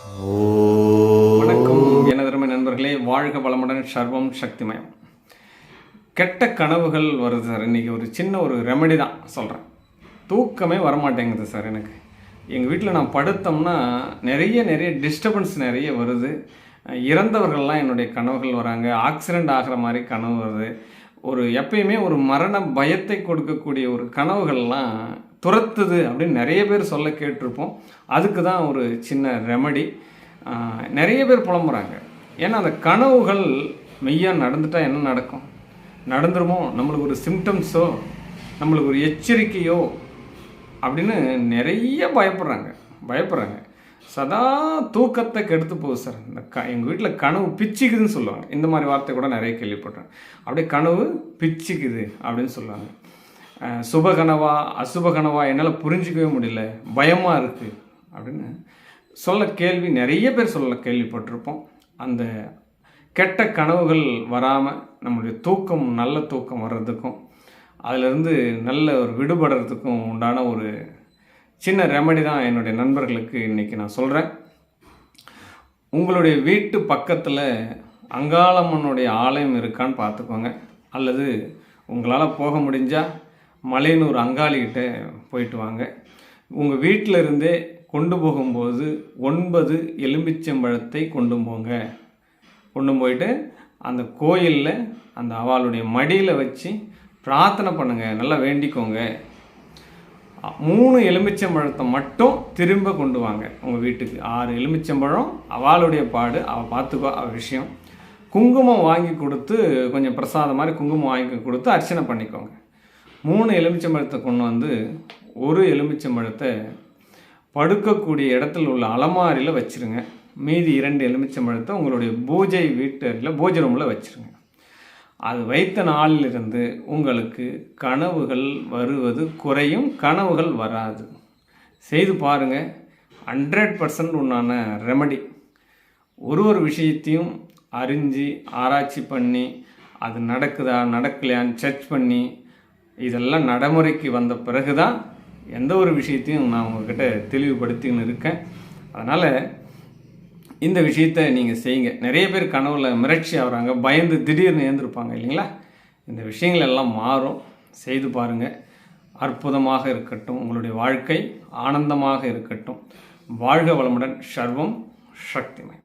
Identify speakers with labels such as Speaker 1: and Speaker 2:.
Speaker 1: வணக்கம் எனதருமை நண்பர்களே. வாழ்க வளமுடன் சர்வம் சக்திமயம். கெட்ட கனவுகள் வருது சார். இன்றைக்கி ஒரு சின்ன ஒரு ரெமெடி தான் சொல்கிறேன் தூக்கமே வரமாட்டேங்குது சார் எனக்கு. எங்கள் வீட்டில் நான் படுத்தோம்னா நிறைய நிறைய டிஸ்டர்பன்ஸ் நிறைய வருது. இறந்தவர்கள்லாம் என்னுடைய கனவுகள் வராங்க. ஆக்சிடெண்ட் ஆகிற மாதிரி கனவு வருது. ஒரு எப்பயுமே ஒரு மரண பயத்தை கொடுக்கக்கூடிய ஒரு கனவுகள்லாம் துரத்துது அப்படின்னு நிறைய பேர் சொல்ல கேட்டிருப்போம். அதுக்கு தான் ஒரு சின்ன ரெமடி நிறைய பேர் புலம்புறாங்க. ஏன்னா அந்த கனவுகள் மெய்யாக நடந்துட்டால் என்ன நடக்கும்? நடந்துருமோ? நம்மளுக்கு ஒரு சிம்டம்ஸோ நம்மளுக்கு ஒரு எச்சரிக்கையோ? அப்படின்னு நிறைய பயப்படுறாங்க. பயப்படுறாங்க. சதா தூக்கத்தை கெடுத்து போகுது சார். இந்த க எங்கள் வீட்டில் கனவு பிச்சுக்குதுன்னு சொல்லுவாங்க. இந்த மாதிரி வார்த்தை கூட நிறைய கேள்விப்பட்டேன். அப்படியே கனவு பிச்சுக்குது அப்படின்னு சொல்லுவாங்க. சுப கனவா அசுப கனவா என்னால் புரிஞ்சிக்கவே முடியல. பயமாக இருக்குது அப்படின்னு சொல்ல கேள்வி நிறைய பேர் சொல்ல கேள்விப்பட்டிருப்போம். அந்த கெட்ட கனவுகள் வராமல் நம்மளுடைய தூக்கம் நல்ல தூக்கம் வர்றதுக்கும் அதிலிருந்து நல்ல ஒரு விடுபடுறதுக்கும் உண்டான ஒரு சின்ன ரெமடி தான் என்னுடைய நண்பர்களுக்கு இன்றைக்கி நான் சொல்கிறேன் உங்களுடைய வீட்டு பக்கத்தில் அங்காளம்மனுடைய ஆலயம் இருக்கான்னு பார்த்துக்கோங்க. அல்லது உங்களால் போக முடிஞ்சால் மலையனூர் அங்காளிகிட்ட போயிட்டு வாங்க. உங்கள் வீட்டில் இருந்தே கொண்டு போகும்போது ஒன்பது எலும்பிச்சம்பழத்தை கொண்டு போங்க. கொண்டு போயிட்டு அந்த கோயிலில் அந்த அவளுடைய மடியில் வச்சு பிரார்த்தனை பண்ணுங்கள் நல்லா வேண்டிக்கோங்க. மூணு எலுமிச்சம்பழத்தை மட்டும் திரும்ப கொண்டு வாங்க. உங்கள் வீட்டுக்கு. ஆறு எலுமிச்சம்பழம் அவளுடைய பாடு அவள் பார்த்துக்கோ அவள் விஷயம். குங்குமம் வாங்கி கொடுத்து கொஞ்சம் பிரசாதம் மாதிரி குங்குமம் வாங்கி கொடுத்து அர்ச்சனை பண்ணிக்கோங்க. மூணு எலுமிச்சம்பழத்தை கொண்டு வந்து ஒரு எலுமிச்சம்பழத்தை படுக்கக்கூடிய இடத்துல உள்ள அலமாரியில் வச்சுருங்க. மீதி இரண்டு எலுமிச்சம்பழத்தை உங்களுடைய பூஜை வீட்டில் பூஜை ரூமில் வச்சுருங்க. அது வைத்த நாளிலிருந்து உங்களுக்கு கனவுகள் வருவது குறையும் கனவுகள் வராது. செய்து பாருங்கள் ஹண்ட்ரட் பர்சன்ட் உண்டான ரெமடி ஒரு ஒரு விஷயத்தையும் அறிஞ்சு ஆராய்ச்சி பண்ணி அது நடக்குதா நடக்கலையான்னு சர்ச் பண்ணி இதெல்லாம் நடைமுறைக்கு வந்த பிறகு தான் எந்த ஒரு விஷயத்தையும் நான் உங்ககிட்ட தெளிவுபடுத்தின்னு இருக்கேன். அதனால் இந்த விஷயத்தை நீங்கள் செய்யுங்க. நிறைய பேர் கனவுல மிரட்சி ஆகுறாங்க பயந்து திடீர்னு ஏந்திருப்பாங்க இல்லைங்களா? இந்த விஷயங்கள் எல்லாம் மாறும். செய்து பாருங்கள் அற்புதமாக இருக்கட்டும். உங்களுடைய வாழ்க்கை ஆனந்தமாக இருக்கட்டும். வாழ்க வளமுடன். சர்வம் சக்திமை